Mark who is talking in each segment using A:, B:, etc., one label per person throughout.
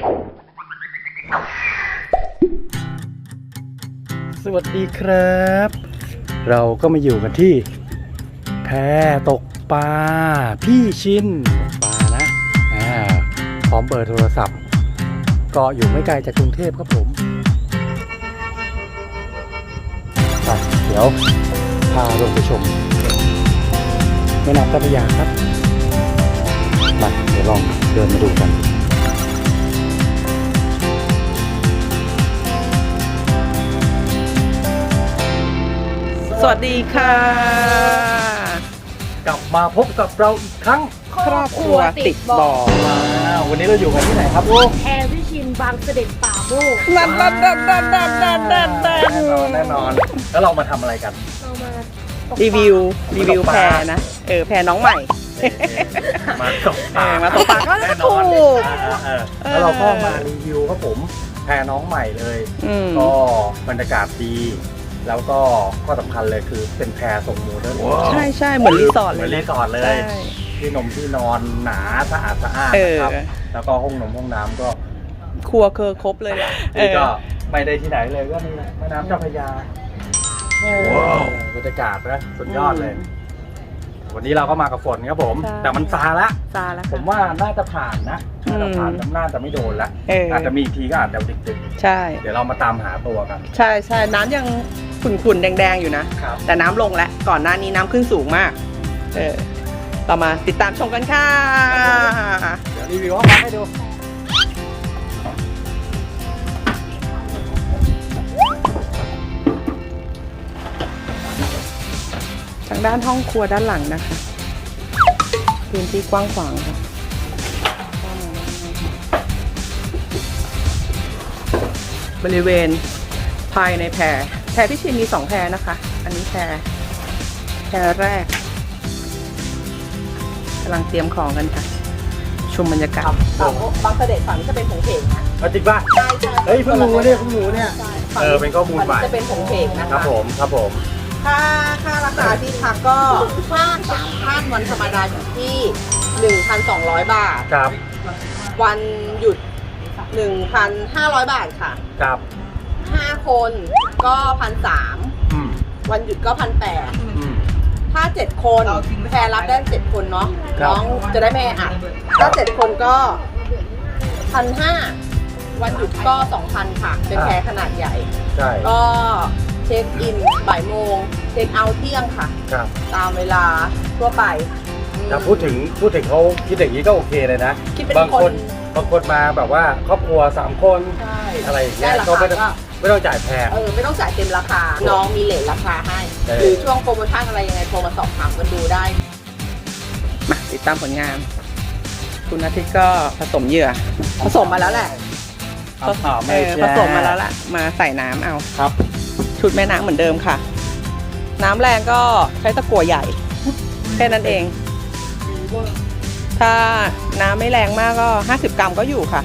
A: สวัสดีครับ เราก็มาอยู่กันที่แพตกปลาพี่ชินตกปลานะอ่าพร้อมเบอร์โทรศัพท์ ก็อยู่ไม่ไกลจากกรุงเทพครับผมไปเดี๋ยวพาลงไปชมแม่น้ำเจ้าพระยาครับมาเดี๋ยวลองเดินมาดูกัน
B: สวัสดีค่ะ
A: กลับมาพบกับเราอีกครั้ง
B: ครอบครัวติดบ่อ
A: มาวันนี้เราอยู่กันที่ไหนครับลูก
C: แพร์วิชินบางเสด็จป่าโมก
B: นั่นนั่นนั่นนั่นนั่นนั่น
A: แน่นอนแน่นอน แล้วเรามาทำอะไรกัน
C: เรามา
B: รีวิวรีวิวแพรนะเออแพรน้องใหม่
A: มาตกปลา
B: มาตกปลาก็
A: แน่
B: ถูก
A: แล้วเราก็มารีวิวครับผมแพรน้องใหม่เลยก็บรรยากาศดี แล้วก็ข้อสำคัญเลยคือเป็นแพรทรงโมเดิร์น
B: ใช่ใช่เหมือนรีสอร์ท
A: เห
B: เล
A: มือยนรีสอร์ทเล
B: ใช่
A: ย ที่นมที่นอนหนาสะอาดสะอาด
B: เออ
A: นะครับแล้วก็ห้องนมห้องน้ำก็
B: ครัวเคอครบเลยล่ะเอ
A: นี่
B: อ
A: ก็ไม่ได้ที่ไหนเลยก็นี่แม่น้ำเจ้าพระยาว้าวบรรยากาศนะสุดยอดเลยวันนี้เราก็มากับฝนครับผม
B: ใช่
A: แต่มันซาละ
B: ซาแล้ว
A: ผ
B: ค่ะ
A: มว่าน่าจะผ่านนะ น่าจะผ่าน
B: อืม
A: น้ำน่าจะไม่โดนละ
B: เอออ
A: อาจจะมีอีกทีก็อาจจะดึก
B: ใช่
A: ๆเดี๋ยวเรามาตามหาตัวกัน
B: ใช่ใช่น้ำยังขุ่นๆ แดงๆ อยู่นะ
A: ครับ
B: แต่น้ำลงแล้ว ก่อนหน้านี้น้ำขึ้นสูงมาก เออเรามาติดตามชมกันค่ะ
A: เดี๋ยวรีวิวห้องพักให้ดู
B: ทางด้านห้องครัวด้านหลังนะคะ พื้นที่กว้างขวางค่ะ บริเวณภายในแพรแพรพิชินมีสองแพรนะคะ อันนี้แพรแพรแรกกำลังเตรียมของกันค่ะ ชมบรรยากาศบางเสด็จฝั่งนี้จะเป็นผงเพงนะ
A: เอาจริงป่ะ
B: ใช่ใช่
A: เฮ้ยเพิ่งรู้เนี่ยเพิ่งรู้เนี่ย เออเป็นข้อมูลใหม่
B: จะเป็นผงเพงนะ
A: ครั
B: คะ
A: บผมครับผม
B: ค่าค่าราคาที่พักก็ค่าสามท่านวันธรรมดาอยู่ที่ 1,200 บาท
A: ครับ
B: วันหยุด 1,500 บาทค่ะ
A: ครับ
B: 5 คนก็1,300
A: อืม
B: วันหยุดก็1,800
A: อืม
B: ถ้า 7 คนแพรรับได้ 7 คนเนาะ
A: ครับ
B: น้องจะได้ไม่แออัดถ้า 7 คนก็1,500วันหยุดก็ 2,000 ค่ะ เป็นแพรขนาดใหญ่
A: ใช่
B: ก็เช็คอินบ่ายโมง เช็คเอาท์เที่ยงค่ะ
A: ครับ
B: ตามเวลาทั่วไปอืม
A: ถ้าพูดถึงพูดถึงเขาคิดอย่างนี้ก็โอเคเลยนะ
B: คิดเป็น
A: บางคน
B: คน
A: บางคนมาแบบว่าครอบครัวสามคน
B: ใช่
A: อะไรอย่างเงี้ย
B: ได้รา
A: ก็
B: คา
A: ไม่ต้อง
B: ก็
A: ไม่ต้องจ่ายแพง
B: เออไม่ต้องจ่ายเต็มราคา น้องมีเลทราคาให้
A: เออ
B: หรือช่วงโปรโมชั่นอะไรยังไงโทรมาสอบถามกันดูได้ มาติดตามผลงาน คุณอาทิตย์ก็ผสมเหยื่อผสมมาแล้วแหละ
A: เอาข่าว
B: เอ
A: ไม่
B: อ
A: แช่
B: ผสมมาแล้วล่ะ มาใส่น้ำเอา
A: ครับ
B: ชุดแม่น้ำเหมือนเดิมค่ะ น้ำแรงก็ใช้ตะกั่วใหญ่ แค่นั้นเอง ถ้าน้ำไม่แรงมากก็ 50 กรัมก็อยู่ค่ะ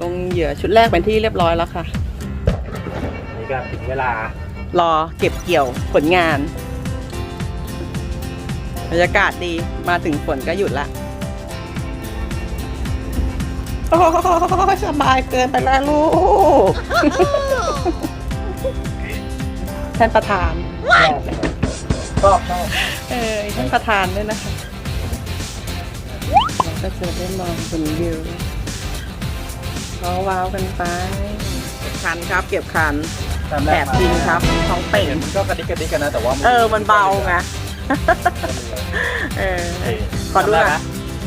B: ลงเหยื่อชุดแรกเป็นที่เรียบร้อยแล้วค่ะ
A: นี่ก็ถึงเวลา ร
B: อเก็บเกี่ยวผลงานบรรยากาศดีมาถึงฝนก็หยุดละโอ้สบายเกินไปแล้วลูก ท่านประธาน
A: ชอบชอบ
B: เออท่านประธานด้วยนะคะเราก็จะได้มองบนวิวว้าว้าวกันไปเก็บคันครับเก็บคัน
A: ตาม
B: แอบจริงครับท้องเป่ง
A: เห็นมันก็กระดิกกระดิกกันนะแต่ว่า
B: เออ มันเบาไง เออ ขอดูหน่อย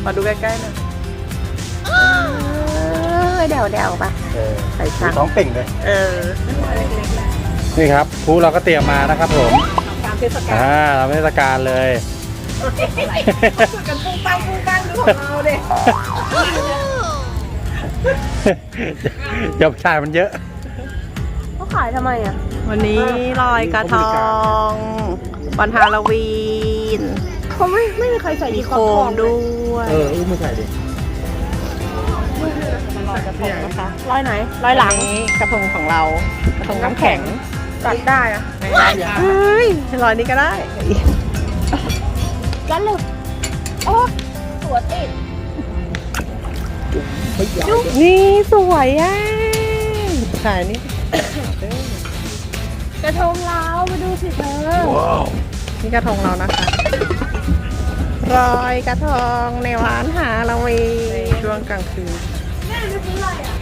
B: ขอดูใกล้ๆหน่อยเออเดาเดาๆปะ
A: เออ
B: ใส่ช่าง
A: ท้องเป่งเลย
B: เออ
A: นี่ครับครูเราก็เตรียมมานะครับผม
B: การเทศกาล
A: อ่าเราเทศกาลเลย
B: ช่วยกันปุ้งปั้งปุ้งปั้งดูของเราเด็
A: ยอบชายมันเยอะ
C: เขาขายทำไมอะ
B: วันนี้ลอยกระทองวันฮาโลวีน
C: เขาไม่ไม่มีใครใส่
B: มี
C: ดี
B: โค
C: คอ
B: มด้วย
A: เอออุ้มมาใส่ดิ
B: ลอยกระทงนะคะ
C: ร้อยไหนร้อยหลัง
B: นนี้กระทงของเรา กระทงน้ำแข็ง
C: ตัดได้อะ
B: เฮ้ยลอยนี้ก็ได้
C: กันเลยโอ้ตัวติด
B: นี่สวยอะถ่ายนี่
C: กระทงเรามาดูสิเธอ
B: นี่กระทงเรานะคะ รอยกระทงในร้านหาละวีช่วงกลางคืน
C: แม่ไม่ซื้ออะไรอะ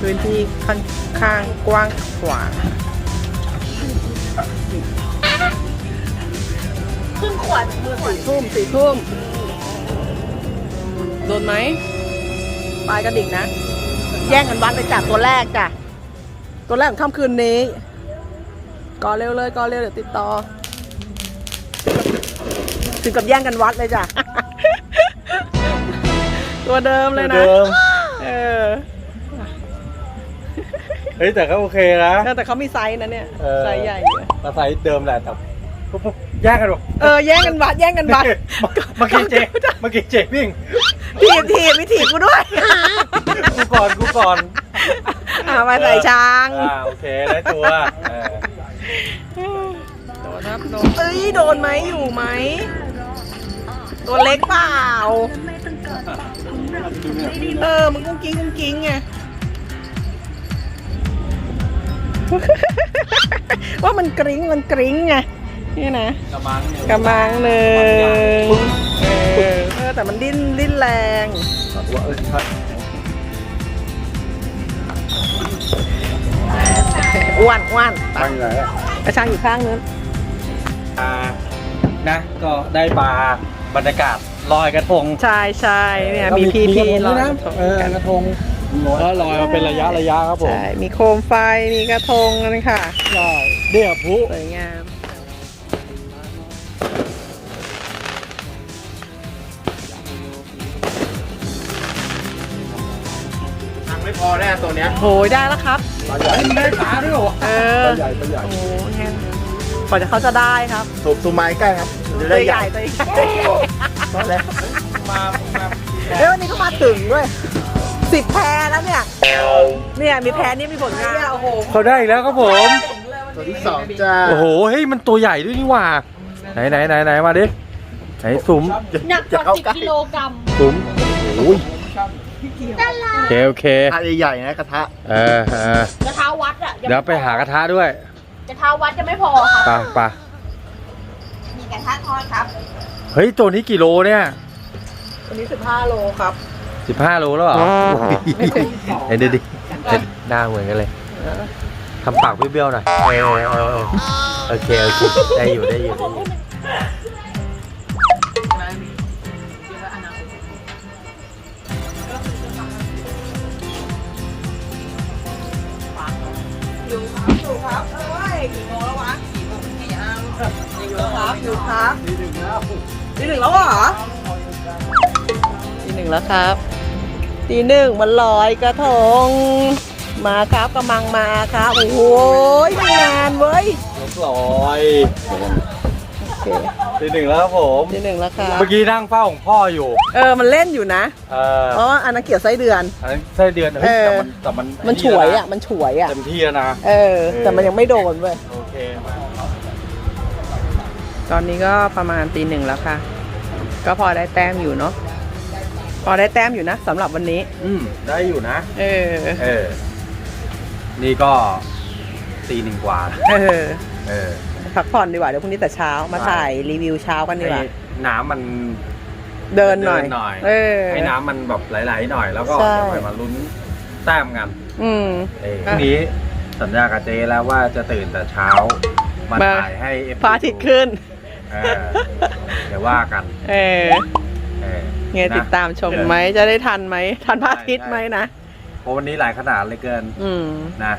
B: พื้นที่ค่อนข้างกว้างขวาง
C: ครึ่งขวดมือขวด
B: ทุ่มสี่ทุ่มโดนไหมปลายกระดิ่งนะ แย่งกันวัดเลยจ้ะตัวแรกจ้ะ ตัวแรกของค่ำคืนนี้ก่อเร็วเลยก่อเร็วเดี๋ยวติดต่อ ถึงกับแย่งกันวัดเลยจ้ะ ตัวเดิมเลยนะ
A: เดิม
B: เออ
A: เฮ้ยแต่ก็โอเคนะ
B: แต่เขามีไซส์นะเนี่ย
A: เออ
B: ไซส์ใหญ่อยู่
A: มาใส่เดิมแหละแต่ปุ๊บๆแยกกันหรอ
B: เออแย่งกันวัดแย่งกันวัด
A: เมื่อกี้เจเมื่อกี้เจวิ่ง
B: ทีบทีบวิถีบกูด้วย
A: กูก่อนกูก่อน
B: อ่ามาใส่ช้า
A: โด
B: นเอ้ยโดนไหมอยู่ไหม ตัวเล็กเปล่า เออ มันกุ้งกิ้งกุ้งกิ้งไง ว่ามันกริ้งมันกริ้งไง นี่นะ
A: กระมัง
B: กำลังหนึ่งเออเออ แต่มันดิ้นดิ้นแรง
A: ว่าเออชัด
B: อ้วนอ้วน
A: ตั้งไหนอะ
B: กระช่างอยู่ข้างนู้น
A: อ่า นะ ก็ได้ปลาบรรยากาศลอยกระทง
B: ใช่ใช่เนี่ย
A: ก็
B: มีพีพี
A: กระทง
B: ลอย
A: ด้วยนะ
B: กระทง
A: เออกระทงก็ลอยมาเป็นระยะระยะครับผม
B: ใช่มีโคมไฟมีกระทงนั่นค่ะ
A: ใช่เดี่ยวพลุ
B: สวยงาม
D: ทางไม่พอแน่ตัวเนี้ย
B: โหยได้แล้วครับ
A: ปลาใหญ่ได้ปลาด้วยเหรอ
B: เอ
A: ป
B: อ
A: ลาใหญ่ปลาใหญ่
B: โอ้โหเนี่ย กว่าจะเขาจะได้ครับ
D: ถูกซูมไม้ใกล้ครับจะ
B: ตั
D: ได้
B: ว
D: ให
B: ให
D: ญ่
B: ญ่ตัวใหญ่
D: ก็แล้ว
A: มามา
B: เฮ้ยวันนี้เขามาถึงด้วยสิบแพรแล้วเนี่ย เนี่ยมีแพรนี่มีผลงานโอ้โห
A: เขาได้อีกแล้วครับผม
D: ตัวที่สองจ้า
A: โอ้โหเฮ้ยมันตัวใหญ่ด้วยนี่หว่า ไหนไหนไหนไหนมาดิไหนสุม
C: หนักกว่าสิบกิโลกรัม
A: สุมโอ้ย
C: ด้านล่า
A: โองเคโอเค
D: กระทะใหญ่ๆนะกระทะ
A: เออเออก
C: ระทะวัดอะยัง
A: เดี๋ยวไปหากระทะด้วย
C: กระทะวัดจะไม่พอค่ะ
A: ไปไป
B: มีกระทะทอดครับ
A: เฮ้ยตัวนี้กี่โลเนี่ย
B: วันนี้สิบห้าโลครับ
A: สิบห้าโลแล้วเหรอเห็นดิดิเห็นหน้าเหมือนกันเลยทำปากเบี้ยวๆหน่อยเออเออเออโอเคโอเคได้อยู่ได้อยู่ได้อยู่
B: อยู่ อยู่ครับอยู่ครับทีหนึ่งแล้วทีหนึ่งแล้วเหรอทีหนึ่งแล้วครับทีหนึ่งมันลอยกระทง มาครับกำลังมาครับโอ้โหได้งานเว้ย
A: ยกลอย
B: โอเค
A: ทีหนึ่งแล้วครับผม
B: ทีหนึ่งแล้วครับ
A: เมื่อกี้นั่งเฝ้าของพ่ออยู่
B: เออมันเล่นอยู่นะ
A: เออ
B: อ๋ออันนั้นเกี่ยวไส้เดือน
A: อันนั้นไส้เดือนเฮ้ย
B: เออ
A: แต่มันแต่มัน
B: มันฉวยอะมันฉวยอะ
A: เต็มที่แล้วนะ
B: เออ แต่มันยังไม่โดนเว้ย
A: โอเคมา
B: ตอนนี้ก็ประมาณตีหนึ่งแล้วค่ะ ก็พอได้แต้มอยู่เนาะพอได้แต้มอยู่นะสำหรับวันนี้
A: อืมได้อยู่นะ
B: เออ
A: เออ นี่ก็ตีหนึ่งกว่า
B: เออ
A: เออ
B: พักผ่อนดีกว่า เดี๋ยวพรุ่งนี้แต่เช้ามา
A: ใช่
B: ถ่ายรีวิวเช้ากันดีกว่า
A: ให้น้ำมัน
B: เดินหน่อย
A: เดินหน่อย
B: เออ
A: ให้น้ำมันแบบไหลๆหน่อย แล้วก็
B: ใช่
A: เดี๋ยวไปมาลุ้นแต้มกัน
B: อืม
A: เออพรุ่งนี้สัญญากับเจแล้วว่าจะตื่นแต่เช้ามา
B: มา
A: ถ่ายให้เอฟ
B: พระอาทิตย์ขึ้น
A: เออเดี๋ยวว่ากัน
B: เออ
A: เออ
B: ไง
A: นะ
B: ติดตามชมไหมจะได้ทันไหมทันพระอาทิตย์ไหมนะ
A: เพราะวันนี้หลายขนาดเลยเกิน
B: อืม
A: นะ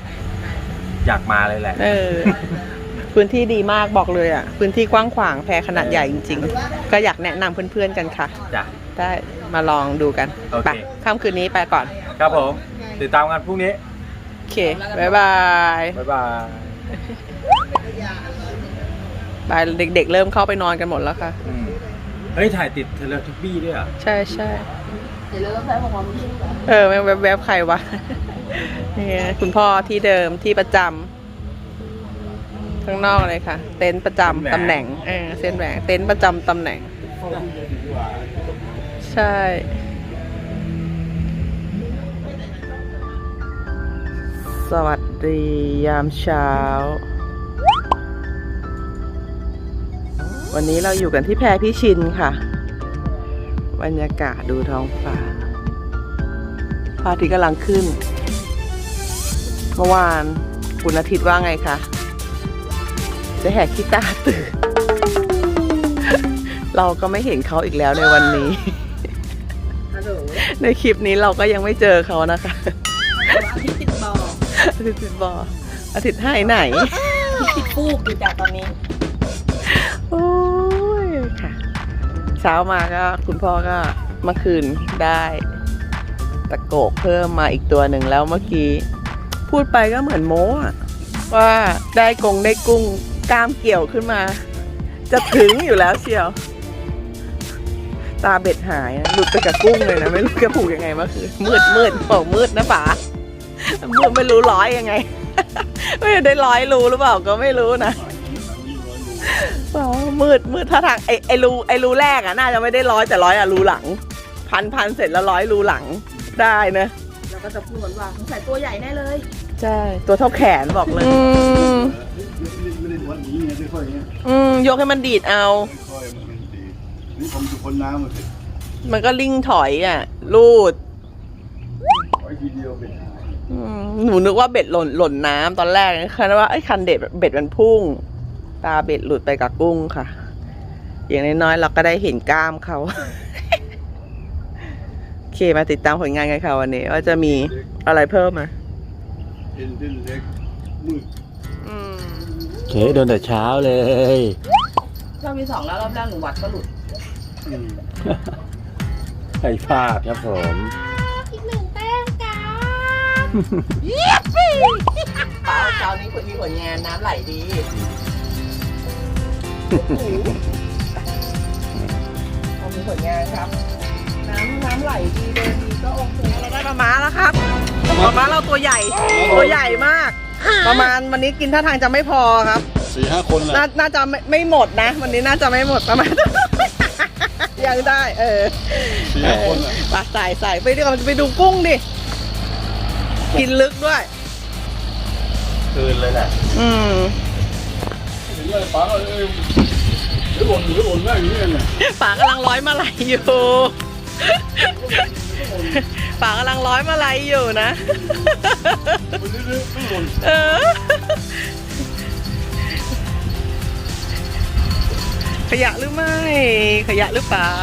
A: อยากมาเลยแหละ
B: เออ พื้นที่ดีมากบอกเลยอะ พื้นที่กว้างขวางแพรขนาดใหญ่จริง ๆ ก็อยากแนะนำเพื่อนๆกันค่ะ
A: จ้ะ
B: ได้มาลองดูกัน
A: โอเค
B: ไปค่ำคืนนี้ไปก่อน
A: ครับผม ติดตามกันพรุ่งนี้
B: โอเค บ๊ายบาย
A: บ๊ายบาย
B: บ่ายเด็กๆ เริ่มเข้าไปนอนกันหมดแล้วค่ะ
A: เฮ้ย ถ่ายติดเทเลทับบี้ด้วยอะ
B: ใช่ใช่
C: เดี๋ยวเริ่มใช้ของมันไม่ใช่เหรอ
B: เออแวบๆแวบๆใครวะ นี่ไงคุณพ่อที่เดิมที่ประจำข้างนอกเลยค่ะ เต็นท์ประจำตำแหน่งเออเส้นแหวงเต็นท์ประจำตำแหน่ง ใช่ สวัสดียามเช้า วันนี้เราอยู่กันที่แพรพิชินค่ะ บรรยากาศดูท้องฟ้าพระอาทิตย์กำลังขึ้น เมื่อวานคุณอาทิตย์ว่าไงคะ จะแหกขี้ตาตื่น เราก็ไม่เห็นเขาอีกแล้วในวันนี้ ในคลิปนี้เราก็ยังไม่เจอเขานะคะ
C: ที่ติดบอ
B: อาทิตย์ติดบออาทิตย์ให้ไหน
C: ที่ติดฟูกอยู่จากตอนนี้
B: เช้ามาก็คุณพ่อก็เมื่อคืนได้ตะโกกเพิ่มมาอีกตัวหนึ่งแล้วเมื่อกี้ พูดไปก็เหมือนโม้อะว่าได้กงได้กุ้งกล้ามเกี่ยวขึ้นมา จะถึงอยู่แล้วเชียว ตาเบ็ดหายหลุดไปกับกุ้งเลยนะ ไม่รู้จะผูกยังไงเมื่อคืนมืดมืดบอกมืดนะป๋ามืดไม่รู้ร้อยยังไง ไม่ได้ร้อยรู้หรือเปล่าก็ไม่รู้นะ มืดมืดถ้าทางไอไอรูไอรูแรกอะน่าจะไม่ได้ร้อยแต่ร้อยอะรูหลัง พันพันเสร็จแล้วร้อยรูหลังได้นะ
C: แล้วก็จะพูดเหมือนว่าสงสัยตัวใหญ่แน่เลย
B: ใช่ ตัวเท่าแขนบอกเลยอืม
E: ไม่ได้วันนี้ไงค่อยๆเงี้ย
B: อืมยกให้มันดีดเอา
E: ค่อยๆมันเป็นดีนี่ผมอยู่คนน้ำมันสิ
B: มันก็ลิ่งถอยอะ รูด
E: ไว้ทีเดียวเป็น
B: อืมหนูนึกว่าเบ็ดหล่นหล่นน้ำตอนแรกคันว่าไอ้ยคันเด็ดเบ็ดมันพุ่ง ตาเบ็ดหลุดไปกับกุ้งค่ะ อย่างน้อยๆเราก็ได้เห็นกล้ามเขาโอเคมาติดตามผลงานกันค่ะวันนี้ ว่าจะมีอะไรเพิ่มไหม
E: เอ็นเส้นเล็กมืด
B: อืม
A: เคโดนแต่เช้าเลย
B: รอบที่สองแล้วรอบแรกหนูวัดก็หลุด
E: อืม
A: ไอ้พลาดครับผม
C: อีกหนึ่งแต้มกัน
B: เช้าเช้านี้คนมีผลงานน้ำไหลดีเรา มีผลงานครับ น้ำน้ำไหลดีเดินดีก็โอเคเราได้ปลาม้าแล้วครับปลาม้าเราตัวใหญ่ ตัวใหญ่มาก ประมาณวันนี้กินท่าทางจะไม่พอครับ
E: สี่ห้าคนแหละ
B: น่าน่าจะไม่ไม่หมดนะ วันนี้น่าจะไม่หมดประมาณ ยังได้ เออ
E: สี่ห้าคนแหละ
B: ปลาใส่ใส่ไปดีกว่าไปดูกุ้งดิ กินลึกด้วย
D: คืนเลยแหละ
B: อืม
E: ป๋าเอ้ยเดี๋ยวบ่นเดี๋ยวบ่นแม่อย่างนี้ไง
B: ป่ากำลังร้อยมาลัยอยู่ป่ากำลังร้อยมาลัยอยู่นะ
E: มันเรื่อยๆต้อบ่น
B: เออ ขยะหรือไม่ ขยะหรือเปล่า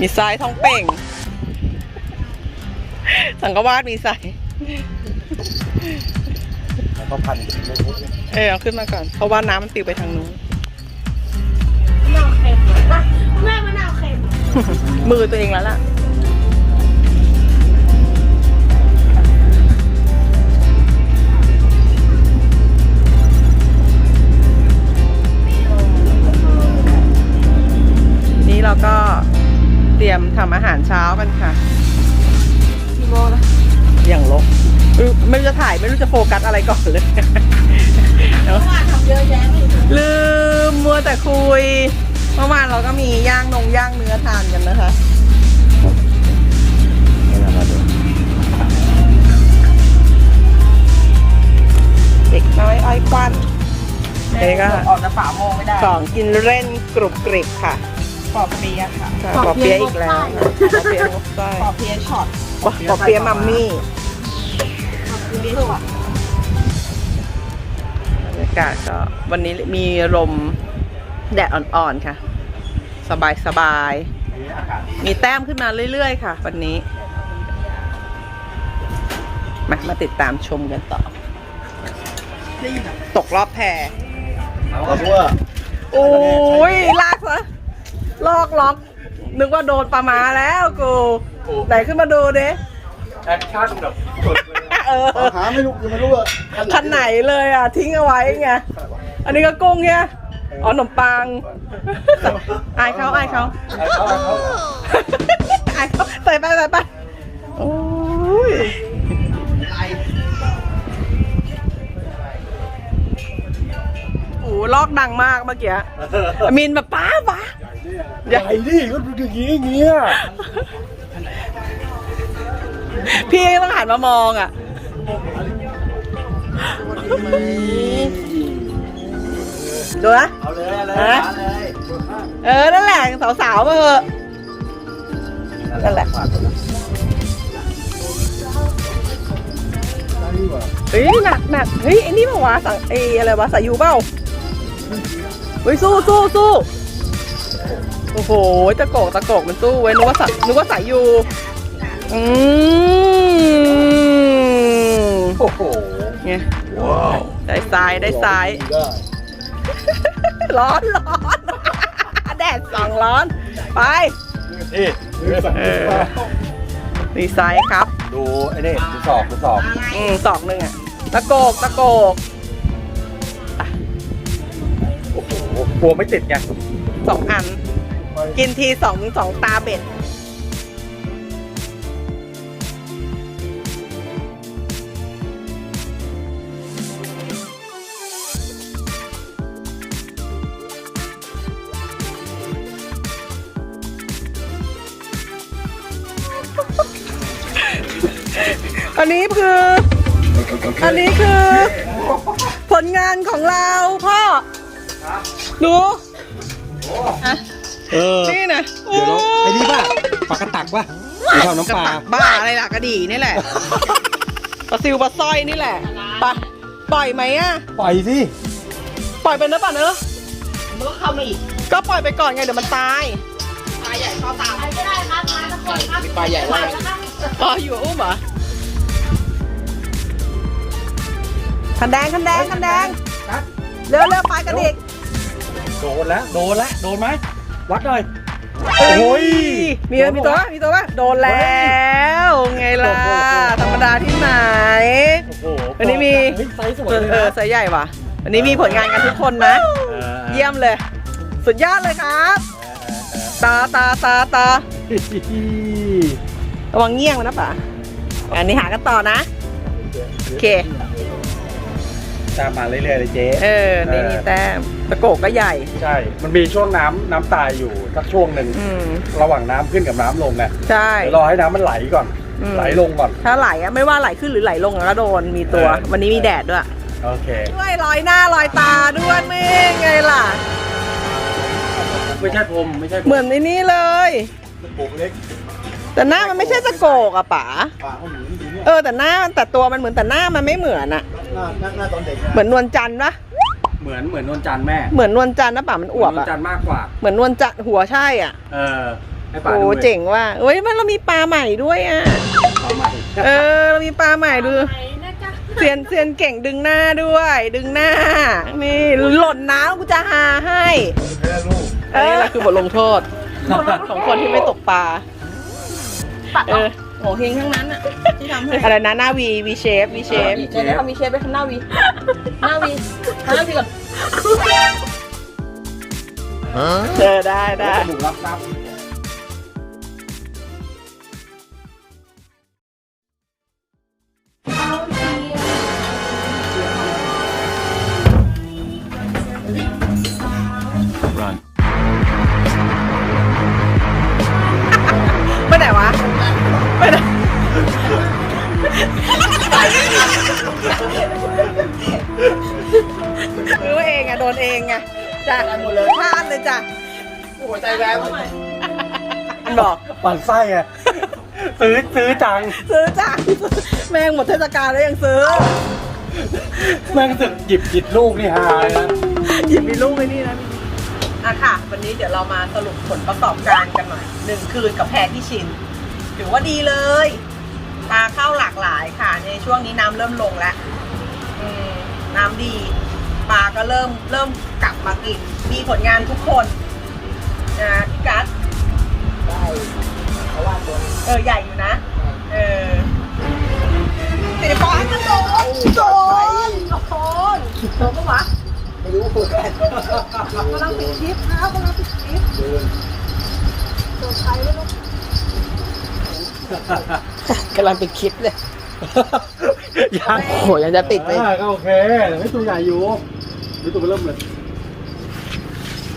B: มีทรายท้องเป่ง สังกวาดมีใส่
D: แล้วก็พันเล็ก
B: เออเอาขึ้นมาก่อน เพราะว่าน้ำมันติวไปทางนู้น
C: มะนาวเค็มอะแม่มะนาวเค็ม
B: มือตัวเองแล้วล่ะ นี่เราก็เตรียมทำอาหารเช้ากันค่ะกี่โมงแล้วอย่างลกเออ ไม่รู้จะถ่ายไม่รู้จะโฟกัสอะไรก่อนเลย
C: เมื่อวานทำเยอะแยะไม่ถึง
B: ลืมมัวแต่คุยเมื่อวานเราก็มีย่างนงย่างเนื้อทานกันนะคะเด็กน้อยอ้อยควันนี่ก็
C: ออกจากฝาโมงไม่ได้
B: ของกินเล่นกรุบกริบค่ะ
C: ปอเปียะค่ะ
B: ค่ะปอเปี๊ยะอีกแล้วค่ะปอเปี๊ยะงบไส้
C: ปอเปียะช็อต
B: ปอปอเปี๊ยะมัมมี่ บรรยากาศก็วันนี้มีลมแดดอ่อนๆค่ะ สบายสบายๆมีแต้มขึ้นมาเรื่อยๆ ค่ะ วันนี้ มามาติดตามชมกันต่อ ตกรอบแพ
D: ๆเอาเพราะว่า
B: โอ้ยลากซะลอกล็อก นึกว่าโดนปลามาแล้วกู ไหนขึ้นมาดูดิ
A: แอคชั่นแบบสด เลย
B: เเออ
E: หาไม่รู้ยังไม่รู้ว่า
B: คันไหนเลยอะ ทิ้งเอาไว้ไง อันนี้ก็กุ้งเนี่ยอ๋อขนมปัง อายเขาอายเขา
D: ไอ้เขาไอ้เขา
B: อายเขาใส่ไปใส่ไปโอ้ยโอ้โหลอกดังมากเมื่อกี้มินแบบป้าป้า
E: ใหญ่ดิก็ดูอย่างงี้อย่างเงี้ย
B: พี่ต้องหันมามองอะ ดูนะ
D: เอาเลยเอาเลย
B: ฮะ
D: เอาเลย
B: เออ นั่นแหละ สาวๆมาเถอะ นั่นแหละเฮ้ยหนักหนักเฮ้ยไอ้นี่มาวะสังไอ้อะไรวะสายยูเปล่าเฮ้ยสู้สู้สู้โอ้โหตะโกกตะโกกมันสู้เว้ยนึกว่าสายนึกว่าสายยูอืม
E: โอ้โห
B: ไงได้ซ้ายได้ซ้าย
E: ได้
B: ร้อนร้อนแดดสองร้อน ไป
D: เอ๊ะ
B: เออ ดีไซน์ครับ
D: ดูไอ้นี่ดูสอบดูสอบ
B: อืมสองหนึ่งอะตะโกกตะโกก
D: โอ้โหกลัวไม่ติดไง
B: สองอัน กินทีสองสองตาเบ็ด อันนี้คือ อันนี้คือ ผลงานของเราพ่อดูอะ
A: เออ
B: นี่นะ
A: เดี๋ยวน้องไอ้นี่ป่ะปลากระตักป่ะหรือเท่าน้ำปลา
B: บ้าอะไรล่ะกระดี่นี่แหละ ปลาซิวปลาสร้อยนี่แหละปะปล่อยไหมอะ
A: ปล่อยสิ
B: ปล่อยไปเนอะป่ะเนอะ
C: มันก็เข้ามาอีก
B: ก็ปล่อยไปก่อนไงเดี๋ยวมันตาย
C: ปลาใหญ่เข้าตามไม่ได้ครับมาทุกคนครับ
B: ปลาใหญ่ว่า
C: แล้วครับ
B: อ๋ออยู่อุ้มเหรอ คันแดงคันแดงคันแดงเร็วเร็วไปกันอีก
A: โดนแล้วโดนแล้วโดนไหมวัดหน่อย
B: เอ้
A: โอ้ย
B: มีไหมมีตัวปะมีตัวปะโดนแล้วไงล่ะธรรมดาที่ไหน
A: โอ้โห
B: วันนี้มี
A: เฮ้ยไซส์สวย
B: เอ
A: เล
B: อยเออ
A: นะ
B: ไซส์ใหญ่ว่ะวันนี้มีผลงานกันทุกคนนะ
A: เออ
B: เยี่ยมเลย สุดยอดเลยครับ ตาตาตาตาระวังเงี้ยงมันนะป่ะอันนี้หากันต่อนะ โอเค
A: ตามมาเรื่อยๆเลยเจ๊
B: เออนี่นี่แต้มตะโกกก็ใหญ่
A: ใช่ มันมีช่วงน้ำน้ำตายอยู่สักช่วงหนึ่ง
B: อืม
A: ระหว่างน้ำขึ้นกับน้ำลงไง
B: ใช่
A: เดี๋ยวรอให้น้ำมันไหลก่อน
B: อืม
A: ไหลลงก่อน
B: ถ้าไหลอะไม่ว่าไหลขึ้นหรือไหลลงอะก็โดนมีตัว
A: เออ
B: วันนี้มีแดดด้วย
A: โอเค
B: ด้วยรอยหน้ารอยตาด้วยไม่ไงล่ะ
A: ไม่ใช่ผมไม่ใช่ผม
B: เหมือนในนี้เลย
E: ปลูกเล็ก
B: แต่หน้ามันไม่ใช่ตะโกกอะป๋า
E: ป่าเขาอยู่ที่เนี่ย
B: เออแต่หน้ามันแต่ตัวมันเหมือนแต่หน้ามันไม่เหมือนอะ
E: หน้าหน้าหน้าตอนเด็กนะ
B: เหมือนนวลจันทร์ปะ
A: เหมือนเหมือนนวลจันทร์แม่
B: เหมือนนวลจันทร์นะป่ามันอวบ
A: นวล
B: อะ
A: จันทร์มากกว่า
B: เหมือนนวลจันทร์หัวใช่อะ
A: เออให้ป่า
B: โอ้
A: ดูลย
B: เจ๋งว่ะเอ้ยมันเรามีปลาใหม่ด้วยอะ
A: เอาใหม่
B: เออ เรามีปลาใหม่ดู
C: ไหนนะจ๊ะ
B: เซียนเซียนเก่งดึงหน้าด้วย ดึงหน้านี่หล่นน้ำกูจะหาให้
E: แพ้ลูก
B: อันนี้แหละคือบทลงโทษของคนที่ไม่ตกปลา เออ โหเฮงทั้งนั้นอะที่ทำให้อะไรนะหน้าวีวีเชฟวีเชฟ
C: เดี๋ยวจะทำมีเชฟไปทำหน้าวี หน้าวีทำหน้าวีก่อน
B: เออได้ได้
A: หมูรับทรัพย์
B: งอะโดนเองไงจ้ะหมดเลย พลาดเลยจ้ะ
E: หัวใจแวว
B: มันบอก
A: ปั่นไส้อะซื้อซื้อจัง
B: ซื้อจ้ะแม่งหมดเทศกาลแล้วยังซื้อ
A: แม่งสึกหยิบจิตลูกนี่หายนะ
B: หยิบมีลูกไอ้นี่นะอะค่ะ วันนี้เดี๋ยวเรามาสรุปผลประกอบการกันหน่อยหนึ่งคืนกับแพรที่ชินถือว่าดีเลยปลาเข้าหลากหลายค่ะ ในช่วงนี้น้ำเริ่มลงแล้วอืมน้ำดีปลา ก็เริ่มเริ่มกลับมากิน มีผลงานทุกคนนะพี่กัส
E: ได้เพราะว่าตัว
B: เออใหญ่อยู่นะ เออสีฟ้ากระโดดโดนโดนโดนปะวะ
E: ไม่รู้คนกัน
B: กำลังปิดคลิปครับกำลังปิดคลิป
E: เดิน
B: โดนใครไม่รู้กำลังปิดคลิปเลย
A: ยัง
B: โอ้โหยังจะติดไหม
A: อ่าก็โอเคแต่ไม่ตัวใหญ่อยู่
E: นี่ตัวเริ่มเลย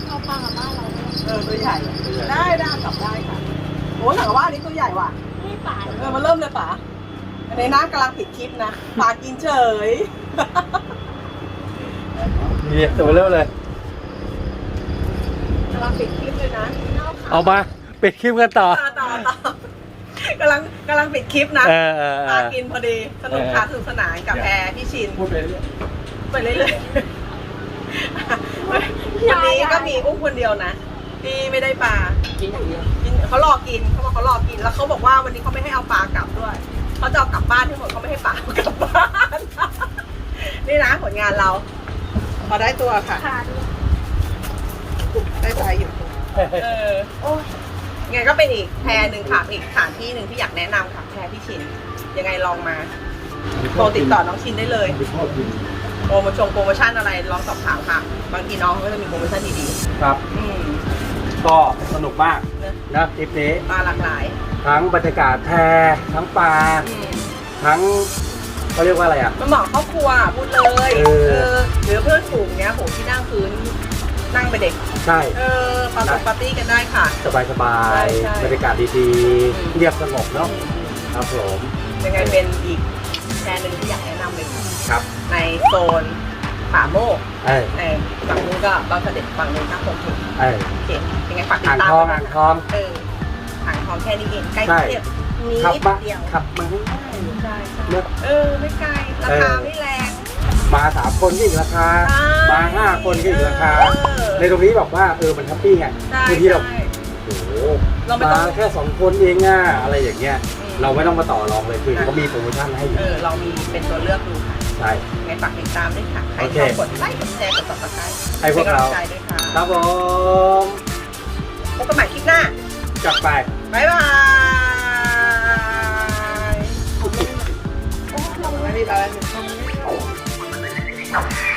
C: เอาปลากลับบ้านเราเนี่ย
B: เออตัวใหญ่ ได้ได้กลับได้ค่ะโอ้หนังว่าอันนี้ตัวใหญ่ว่ะ
C: ไม่ป่า
B: เออมาเริ่มเลยป๋าอันนี้นะกำลังปิดคลิปนะป๋ากินเฉย
A: นี่ตัวเริ่มเลย
B: กำลังปิดคลิปเลยนะ
A: เอามาปิดคลิปกันต่อ
B: ต่อต่อต่อกำลังกำลังปิดคลิปนะ
A: เออเออเอ
B: ป๋า
A: อ
B: กินพอดีสนุกค่ะสนุกสนานกับแพรพี่ชิน
E: พูดไปเรื่อย
B: ไปเรื่อยๆ วันนี้ก็มีอุ้มคนเดียวนะที่ไม่ได้ปลา
E: กินอย่างเดียว
B: กินเขารอกินเขาบอกเขารอกิน แล้วเขาบอกว่าวันนี้เขาไม่ให้เอาปลากลับด้วยเขาจะเอากลับบ้านทั้งหมดเขาไม่ให้ปลาเอากลับบ้านนี่นะผลงานเราพอได้ตัวค่ะ
C: ขาด
B: ได้ใจอยู่เออโอ้ยยังไงก็เป็นอีกแพรหนึ่งค่ะอีกสถานที่หนึ่งที่อยากแนะนำค่ะแพรพี่ชินยังไงลองมาโทรติดต่อน้องชินได้เลย
E: ไม่ชอบกิน
B: โปรโมชั่นโปรโมชั่นอะไรลองสอบถามค่ะ บางทีน้องเขาก็จะมีโปรโมชั่นดี
A: ครับ
B: ๆ อืม
A: ก็สนุกมาก
B: เนอะ
A: นะทริปนี้
B: ปลาหลากหลาย
A: ทั้งบรรยากาศแพทั้งปลา
B: อืม
A: ทั้งเขาเรียกว่าอะไรอะ
B: มันเหมาะครอบครัวพูดเลย
A: เออ
B: หรือเพื่อนฝูงเนี้ยโหที่นั่งพื้นนั่งไปเด็ก
A: ใช่
B: เออปาร์ตี้ปาร์ตี้กันได้ค่ะ
A: สบายสบา
B: ใช่
A: ย
B: ใช่
A: บรรยากาศดี
B: อืม
A: ๆ เรียบสงบเนาะครับผม
B: ยังไงเป็นอีกแพรหนึ่งที่อยากแนะนำเลยค่ะ
A: ครับ
B: ในโซนป่าโมก
A: เอ้ย
B: ในฝั่งนู้นก็บางเสด็จฝั่งนู้นก็คงถึง
A: เอ้ย
B: โอเคยังไงฝากติด
A: อ่าง
B: ตาม
A: ทอง
B: ด้วย
A: อ่าง
B: นะ
A: ทอง
B: เอออ่างทองแค่นี้เองใกล้
A: ใช่
B: เทียบนิ
A: ขับ
B: ด
A: มา
B: เดียว
A: ขับมาง่าย
B: ใช่ใช่
A: เนอะ
B: เออไม่ไกลราคาไม่แรง
A: ๆมาสามคนก็อีกราคา
B: ใช่
A: มาห้าคนก็อีกราคา
B: เออ
A: ในตรงนี้แบบว่าเออมันแฮปปี้ไง
B: ใช่
A: คือที่เรา
B: ใช่
A: โอ้โห
B: เราไม่ต้อง
A: มาแค่สองคนเองอะอะไรอย่างเงี้ย
B: อืม
A: เราไม่ต้องมาต่อรองเลยคือเขามีโปรโมชั่นให้อยู่
B: เออเรามีเป็นตัวเลือกดูค่ะ
A: ใช่
B: ยัไงฝากติดตามด้วยค่ะ ใครชอบกดไลค์กดแชร์กดติดตาม
A: ให้พวกเรา
B: ป็นำลังใจด้วยค่ะ
A: ครับผม
B: พบกันใหม่คลิปหน้า
A: จับไป
B: บ๊ายบายไม่ได้ตอนนี้